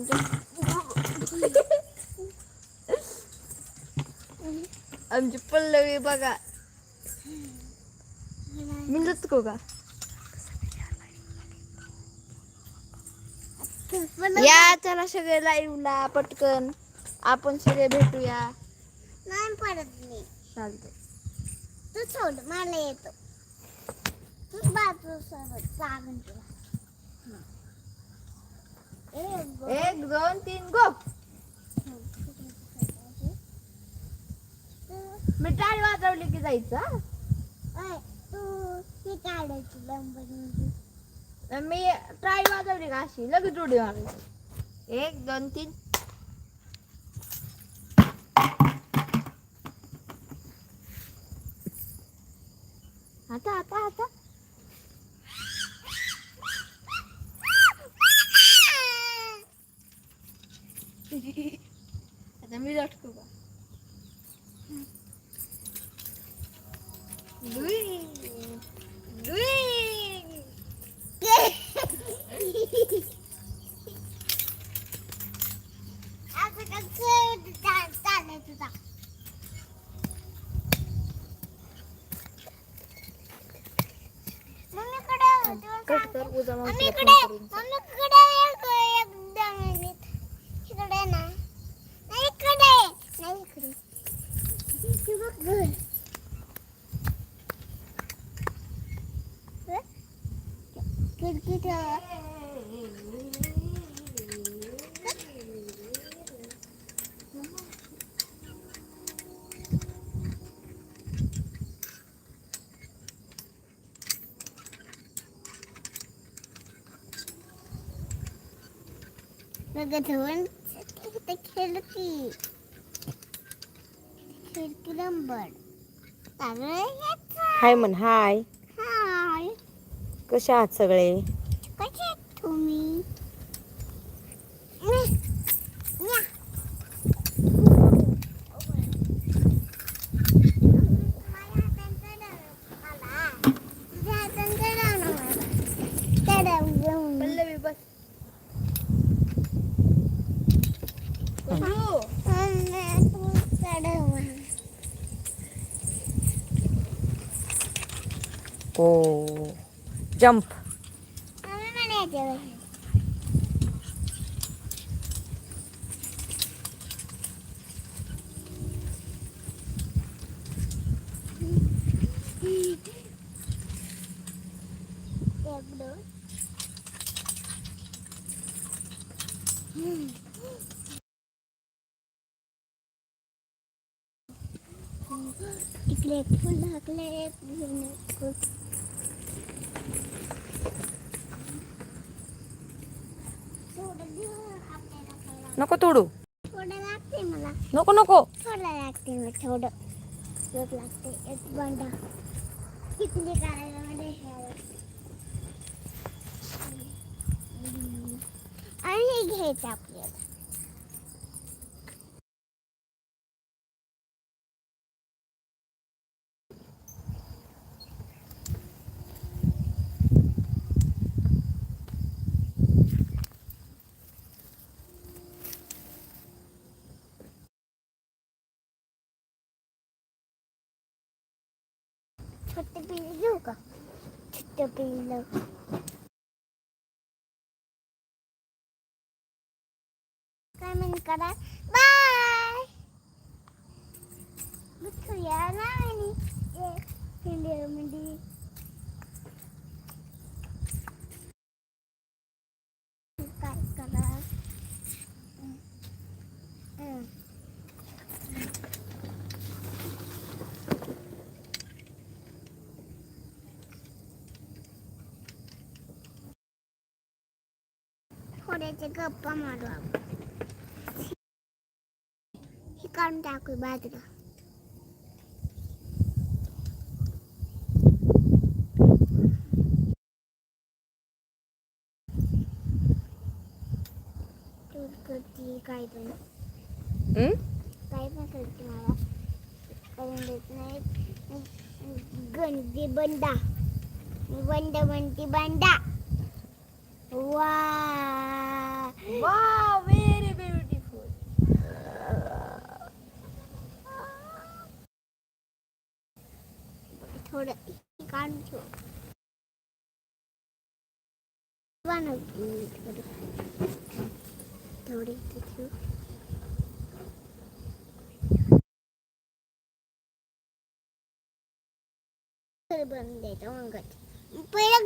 आमच्या आमची पल्लवी बघा. मी लचको का या चला सगळे लाईव्हला पटकन. आपण सगळे भेटूया. नाही पडत मी. चालतंय. तू सोड मला येतो. तू बाजू सोबत तुला एक, दोन, एक दोन तीन गो. मी टाळी वाजवली की जायचं लंबनी मी टाळी वाजवली का अशी लगेच उडी मारायची एक दोन तीन. आता आता आता मी लटकू का डुई डुई असं कसं चा- चालायचं जा. मम्मीकडे तुला कट सांगते. कर उद्या मावशीला मम्मीकडे फोन करून सांग. मम्मीकडे एक एकदा मिनिट इकडे ना नाही इकडे नाही इकडे इथे बघ घर. हं? खिडकी ठेव. होऊन तिथे खिडकी. नंबर हाय म्हण हाय. हाय. कसे आहात सगळे? जम्प मम्मी, मला याच्यावर. एक, दोन. इकडे एक फुल टाकले एक घेऊन एक फुल. थोडं देऊ आपल्याला खायला. नको तोडू. थोडं लागते मला. नको नको. थोडं लागते मी थोडं. दूध लागते. एक बंडा. किती करायला ह्यावर. आणि हे घ्यायचं आपल्याला. छोटे पिल्ले घेऊ का छोटे पिल्लं काय म्हण करा बाय भेटूया ना आणि इंडियामध्ये काय करा हं. हं. थोड्याचे गप्पा मारू आपण हे काढून टाकू बाजूला दूर करते काय पण हम्म? काय पण करते मला करून देत नाही गंदी बंडा मी बंड म्हणते बंडा Wow. Wow, very beautiful. થોડા કાઢજો થોડી થયું બંધ દેતા મંગત પહેલા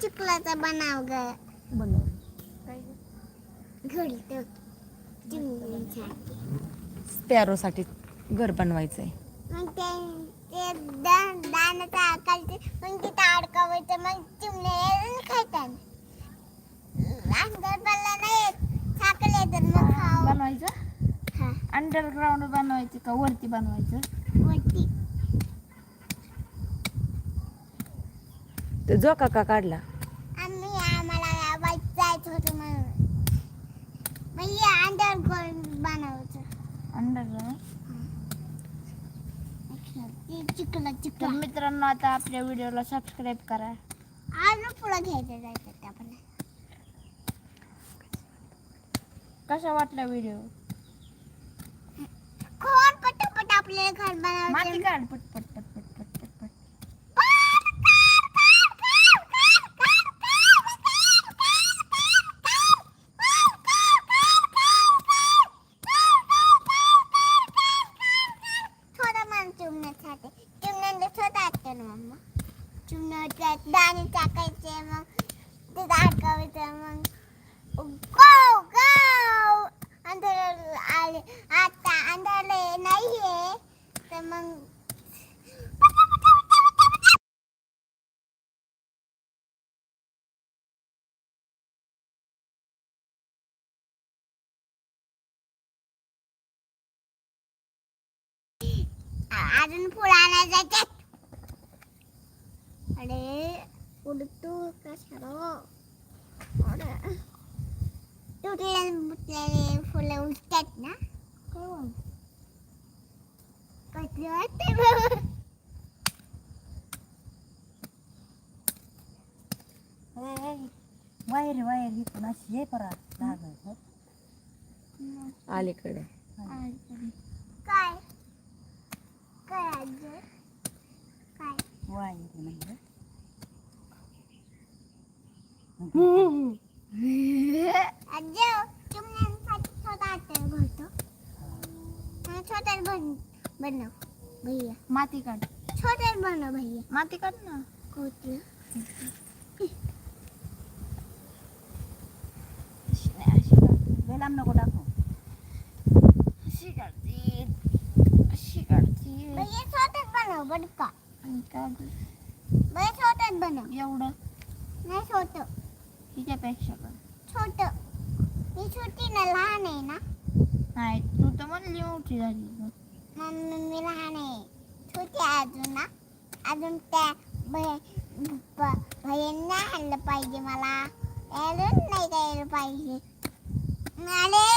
चिखलाचा बनाव ग. बनव. घरी तर स्पॅरोसाठी घर बनवायचंय. मग ते ते दा- दाण्याचा आकारचे मग तिथं अडकावायचं मग चिमणे येऊन खायतात अंदर बनला नाही साखर येतात मग खाऊ. बनवायचं? हा. अंडरग्राऊंड बनवायचं का वरती बनवायचं? वरती. तो झोका का काढला. आम्ही आम्हाला जायचं होतं म्हणून. म्हणजे अंडरग्राऊंड बनवायचं. अंडरग्राऊंड ते चिकला तर चिकला मित्रांनो आता आपल्या व्हिडिओला सबस्क्राईब करा. अजून पुढं घ्यायचं जायचं ते कसा वाटला व्हिडिओ? कोण पटापट आपल्याला घर माती बनवायचं काढ पट अजून फुलं आणायला जायच्यात अरे उडतू कशाला अरे तुटले बुटलेले फुलं उठतात ना कसले वाटते बघ. वायर वायर ही पण अशी आहे परा अलीकडे काय काय आजी काय वायर म्हणजे आजी चिमण्यांसाठी छोटा हॉटेल भरतो हा, छोटा बन बनव भैया माती काढ छोटा बनव भैया माती काढ ना कोतलं अशी नाही, अशी काढ. लय लांब नको टाकू अशी काढते अशी काढते भैया छोटाच बनव बरं का छोटाच बनव. एवढं? नाही छोट. हिच्यापेक्षा पण. छोट. ही छोटी ना लहान आहे ना? नाही तू तर म्हणली मोठी झाली. मम्मी मी लहान आहे. छोटी आहे अजून ना अजून त्या भैयांना आणलं पाहिजे मला. अजून नाही काय पाहिजे? अरे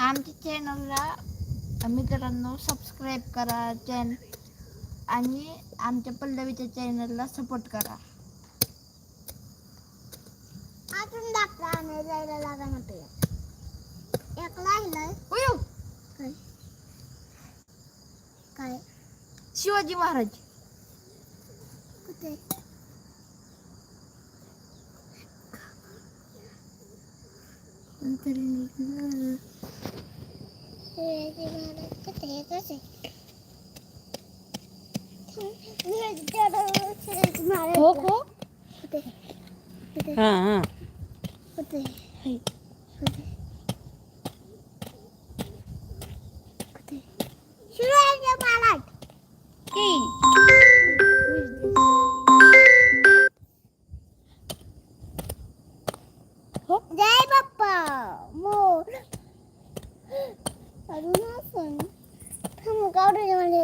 आमच्या चॅनलला मित्रांनो सबस्क्राईब करा चॅन आणि आमच्या पल्लवीच्या चॅनलला सपोर्ट करा. अजून दाखला आणायला जायला लागा एक उयो काय? काय? शिवाजी महाराज. कुठे? महाराज कुठे कसे शिवाजी महाराज थांब काढू शिवाजी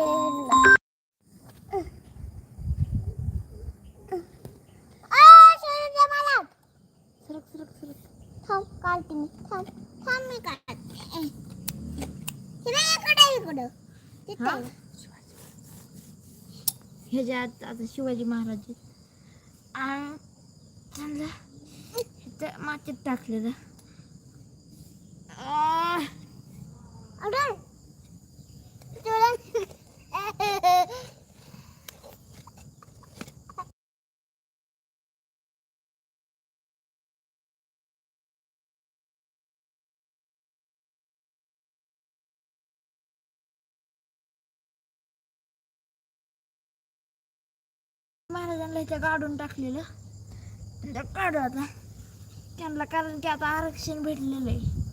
महाराज थांब काढते मी थांब थांब मी काढते इकडे इकडं ह्याच्यात आता शिवाजी महाराज आणि इथं मातीत टाकलेलं. महाराजांना इथं काढून टाकलेलं. काढू आता त्यांना कारण की आता आरक्षण भेटलेलं आहे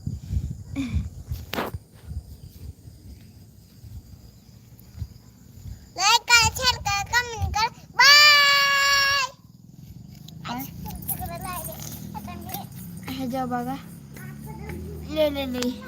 लाईक करा शेअर करा कमेंट करा बाय ह्याच्या बघा. ले ले.